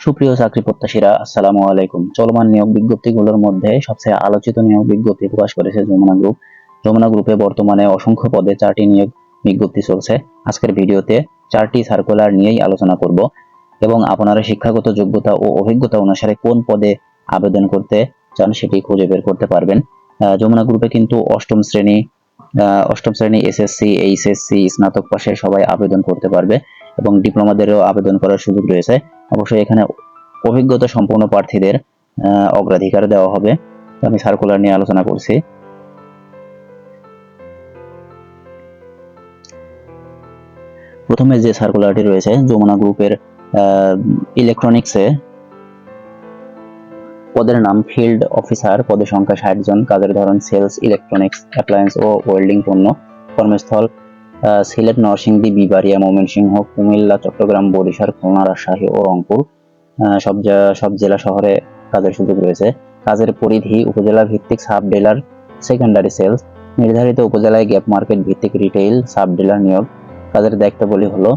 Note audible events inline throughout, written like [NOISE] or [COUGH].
সুপ্রিয় চাকরি প্রত্যাশীরা, আসসালামু আলাইকুম। চলমান নিয়োগ বিজ্ঞপ্তিগুলোর মধ্যে সবচেয়ে আলোচিত নিয়োগ বিজ্ঞপ্তি প্রকাশ করেছে যমুনা গ্রুপ। যমুনা গ্রুপে বর্তমানে অসংখ্য পদে চারটি নিয়োগ বিজ্ঞপ্তি চলছে। আজকের ভিডিওতে চারটি সার্কুলার নিয়েই আলোচনা করব এবং আপনারা শিক্ষাগত যোগ্যতা ও অভিজ্ঞতা অনুসারে কোন পদে আবেদন করতে চান সেটি খুঁজে বের করতে পারবেন। যমুনা গ্রুপে কিন্তু অষ্টম শ্রেণি অষ্টম শ্রেণি, এসএসসি, এইচএসসি, স্নাতক পাশে সবাই আবেদন করতে পারবে। এবং ডিপ্লোমাদেরও আবেদন করার সুযোগ রয়েছে। অবশ্যই এখানে অভিজ্ঞতা সম্পন্ন প্রার্থীদের অগ্রাধিকার দেওয়া হবে। আমি সার্কুলার নিয়ে আলোচনা করছি। প্রথমে যে সার্কুলারটি রয়েছে, যমুনা গ্রুপের ইলেকট্রনিক্সে পদের নাম ফিল্ড অফিসার পদের সংখ্যা ষাট জন, কাজের ধরন সেলস ইলেকট্রনিক্স অ্যাপ্লায়েন্স ও ওয়েল্ডিং পণ্য, কর্মস্থল সিলেট, নরসিংদী, বিবাড়িয়া, ময়মনসিংহ, কুমিল্লা, চট্টগ্রাম, বরিশাল খুলনা রাজশাহী ও রংপুর সব সব জেলা শহরে কাজের সুযোগ রয়েছে। কাজের পরিধি উপজেলা ভিত্তিক সাব ডিলার সেকেন্ডারি সেলস নির্ধারিত উপজেলায় গ্যাপ মার্কেট ভিত্তিক রিটেইল সাব ডিলার নিয়োগ। কাজের দায়িত্বাবলী হলো,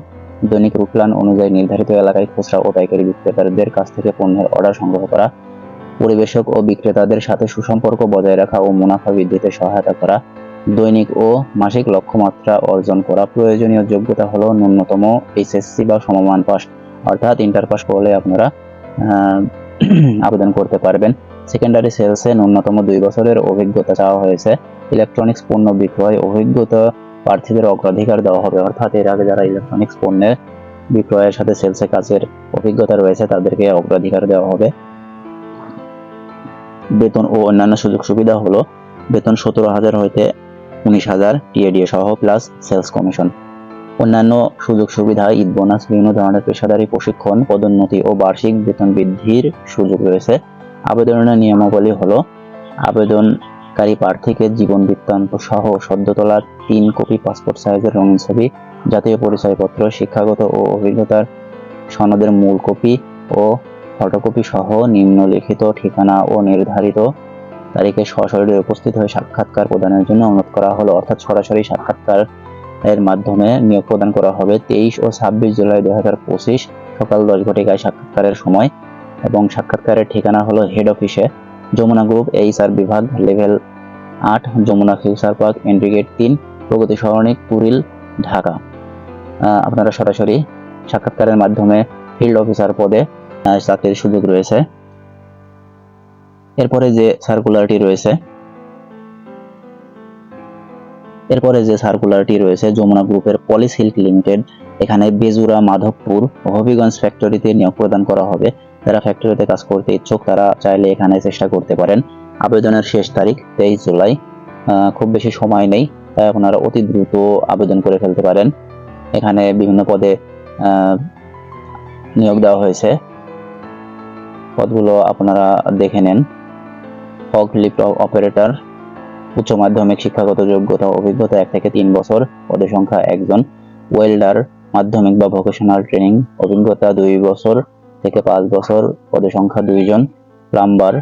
দৈনিক রুটপ্লান অনুযায়ী নির্ধারিত এলাকায় খুচরা ও পাইকারি বিক্রেতাদের কাছ থেকে পণ্যের অর্ডার সংগ্রহ করা, পরিবেশক ও বিক্রেতাদের সাথে সুসম্পর্ক বজায় রাখা ও মুনাফা বৃদ্ধিতে সহায়তা করা দৈনিক ও মাসিক লক্ষ্যমাত্রা অর্জন করা প্রয়োজনীয় যোগ্যতা হলো ন্যূনতম এইচএসসি বা সমমান পাস অর্থাৎ ইন্টার পাস করলে আপনারা [CLEARS THROAT] আবেদন করতে পারবেন। সেকেন্ডারি সেলসে ন্যূনতম দুই বছরের অভিজ্ঞতা চাওয়া হয়েছে। ইলেকট্রনিক্স পণ্য বিক্রয় অভিজ্ঞতা প্রার্থীদের অগ্রাধিকার দেওয়া হবে। অর্থাৎ এর আগে যারা ইলেকট্রনিক্স পণ্যের বিক্রয়ের সাথে সেলসে কাজের অভিজ্ঞতা রয়েছে, তাদেরকে অগ্রাধিকার দেওয়া হবে। বেতন ও অন্যান্য সুযোগ সুবিধা হলো, বেতন সতেরো হাজার হইতে উনিশ হাজার টিএডিএ সহ প্লাস সেলস কমিশন অন্যান্য সুযোগ সুবিধা, ঈদ বোনাস বিভিন্ন ধরনের পেশাদারি প্রশিক্ষণ, পদোন্নতি ও বার্ষিক বেতন বৃদ্ধির সুযোগ রয়েছে। আবেদনের নিয়মাবলী হলো, আবেদনকারী প্রার্থীকে জীবন বৃত্তান্ত সহ সদ্য তোলা তিন কপি পাসপোর্ট সাইজের রঙিন ছবি, জাতীয় পরিচয়পত্র, শিক্ষাগত ও অভিজ্ঞতার সনদের মূল কপি ও ফটোকপি সহ নিম্নলিখিত ঠিকানা ও নির্ধারিত তারিখে সশরীরে উপস্থিত হয়ে সাক্ষাৎকার প্রদানের জন্য অনুরোধ করা হলো। অর্থাৎ সরাসরি সাক্ষাৎকার এর মাধ্যমে নিয়োগ প্রদান করা হবে তেইশ ও ছাব্বিশ জুলাই দুই হাজার পঁচিশ সকাল দশ ঘটিকায় সাক্ষাৎকারের সময় এবং সাক্ষাৎকারের ঠিকানা হলো হেড অফিসে যমুনা গ্রুপ এইচআর বিভাগ লেভেল আট Jamuna future park entry gate তিন প্রগতি সরণিক কুড়িল ঢাকা। আপনারা সরাসরি সাক্ষাৎকারের মাধ্যমে ফিল্ড অফিসার পদে চাকরির সুযোগ রয়েছে। এরপরে যে সার্কুলারটি রয়েছে, এরপরে যে সার্কুলারটি রয়েছে, যমুনা গ্রুপের পলিস হিল্ক লিমিটেড এখানে বেজুরা মাধবপুর, হবিগঞ্জ ফ্যাক্টরিতে নিয়োগ প্রদান করা হবে। যারা ফ্যাক্টরিতে কাজ করতে ইচ্ছুক, তারা চাইলে এখানে চেষ্টা করতে পারেন। আবেদনের শেষ তারিখ তেইশ জুলাই। খুব বেশি সময় নেই, তাই আপনারা অতি দ্রুত আবেদন করে ফেলতে পারেন। এখানে বিভিন্ন পদে নিয়োগ দেওয়া হয়েছে। পদগুলো আপনারা দেখে নেন। ফগ অপারেটর, উচ্চ মাধ্যমিক শিক্ষাগত যোগ্যতা অভিজ্ঞতা এক থেকে তিন বছর পদের সংখ্যা একজন, ওয়েল্ডার, মাধ্যমিক বা ভোকেশনাল ট্রেনিং, অভিজ্ঞতা দুই বছর থেকে পাঁচ বছর পদের সংখ্যা দুইজন, প্লাম্বার,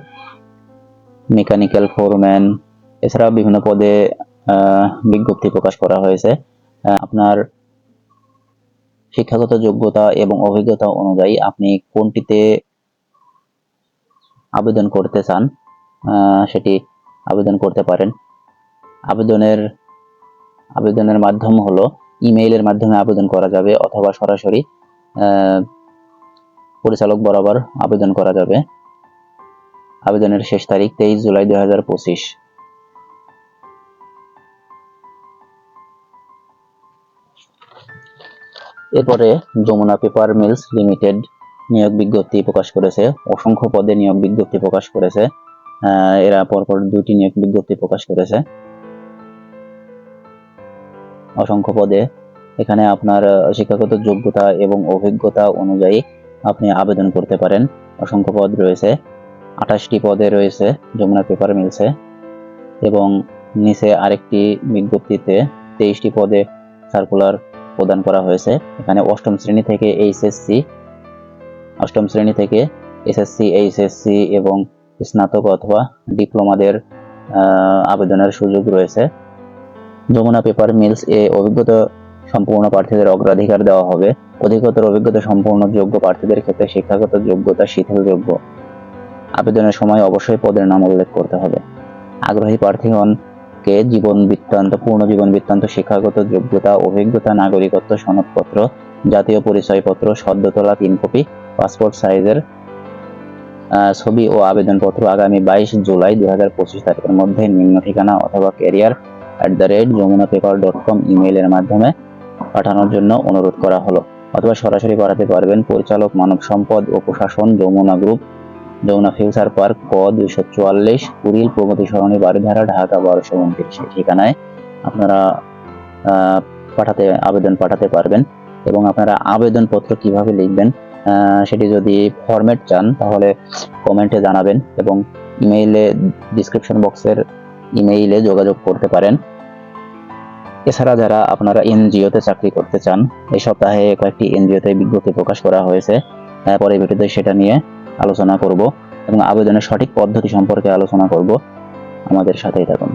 মেকানিক্যাল ফোরম্যান এছাড়া বিভিন্ন পদে বিজ্ঞপ্তি প্রকাশ করা হয়েছে। আপনার শিক্ষাগত যোগ্যতা এবং অভিজ্ঞতা অনুযায়ী আপনি কোনটিতে আবেদন করতে চান সেটি আবেদন করতে পারেন। আবেদনের আবেদনের মাধ্যম হলো ইমেইলের মাধ্যমে আবেদন করা যাবে অথবা সরাসরি পরিচালক বরাবর আবেদন করা যাবে। আবেদনের শেষ তারিখ তেইশ জুলাই দুই পঁচিশ। এরপরে যমুনা পেপার মিলস লিমিটেড নিয়োগ বিজ্ঞপ্তি প্রকাশ করেছে। অসংখ্য পদে নিয়োগ বিজ্ঞপ্তি প্রকাশ করেছে। এরা পরপর দুটি নিয়োগ বিজ্ঞপ্তি প্রকাশ করেছে। অসংখ্য পদে এখানে আপনার শিক্ষাগত যোগ্যতা এবং অভিজ্ঞতা অনুযায়ী আপনি আবেদন করতে পারেন। অসংখ্য পদ রয়েছে। আঠাশটি পদে রয়েছে যমুনা পেপার মিলসে এবং নিচে আরেকটি বিজ্ঞপ্তিতে তেইশটি পদে সার্কুলার প্রদান করা হয়েছে। এখানে অষ্টম শ্রেণি থেকে এইচএসসি, অষ্টম শ্রেণি থেকে এসএসসি এইচএসসি এবং স্নাতক অথবা ডিপ্লোমাদের আবেদনের সুযোগ রয়েছে। যমুনা পেপার মিলস এ অভিজ্ঞতা সম্পূর্ণ প্রার্থীদের অগ্রাধিকার দেওয়া হবে। অধিকতর অভিজ্ঞতা সম্পন্ন যোগ্য প্রার্থীদের ক্ষেত্রে শিক্ষাগত যোগ্যতা শিথিলযোগ্য। আবেদনের সময় অবশ্যই পদের নাম উল্লেখ করতে হবে। আগ্রহী প্রার্থীগণকে জীবন বৃত্তান্ত, পূর্ণ জীবন বৃত্তান্ত, শিক্ষাগত যোগ্যতা, অভিজ্ঞতা, নাগরিকত্ব সনদপত্র, জাতীয় পরিচয়পত্র সদ্য তোলা তিন কপি, পাসপোর্ট সাইজের ছবি ও আবেদনপত্র আগামী বাইশ জুলাই দুই হাজার পঁচিশ তারিখের মধ্যে নিম্ন ঠিকানা অথবা career at the rate Jamuna paper dot com ইমেইলের মাধ্যমে পাঠানোর জন্য অনুরোধ করা হলো। অথবা সরাসরি পাঠাতে পারবেন পরিচালক মানব সম্পদ ও প্রশাসন Jamuna group, Jamuna future park, ক দুইশো চুয়াল্লিশ কুড়িল প্রগতি সরণি, বারিধারা, ঢাকা, বারোশো উনত্রিশ। ঠিকানায় আপনারা পাঠাতে, আবেদন পাঠাতে পারবেন এবং আপনারা আবেদনপত্র কীভাবে লিখবেন সেটি যদি ফরম্যাট চান, তাহলে কমেন্টে জানাবেন এবং ইমেইলে ডিসক্রিপশন বক্সের ইমেইলে যোগাযোগ করতে পারেন। এছাড়া যারা আপনারা এনজিওতে চাকরি করতে চান, এই সপ্তাহে কয়েকটি এনজিওতে বিজ্ঞপ্তি প্রকাশ করা হয়েছে। পরে ভিডিওতে সেটা নিয়ে আলোচনা করব এবং আবেদনের সঠিক পদ্ধতি সম্পর্কে আলোচনা করব। আমাদের সাথেই থাকুন।